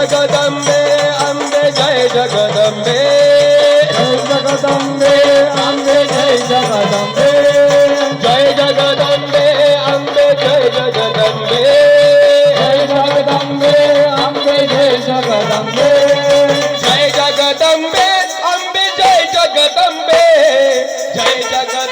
Jagdambe Ambe Jai Jagdambe. Jai Jagdambe Ambe Jai Jagdambe. Jai Jagdambe Ambe Jai Jagdambe. Jai Jagdambe Ambe Jai Jagdambe. Jai Jagdambe Ambe Jai Jagdambe. Jai जगद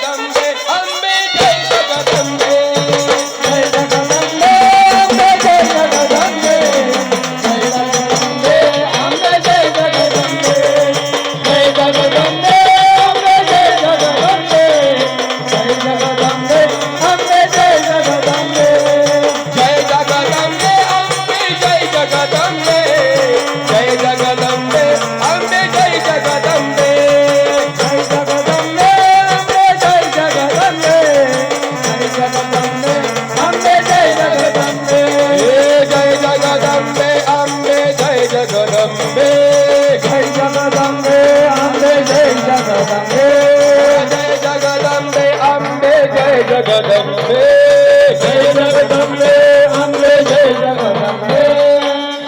Jagadambe Jaya Jagadambe Ambe Jaya Jagadambe.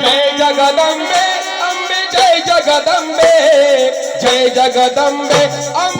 Jaya Jagadambe Ambe Jaya Jagadambe Jaya Jagadambe Ambe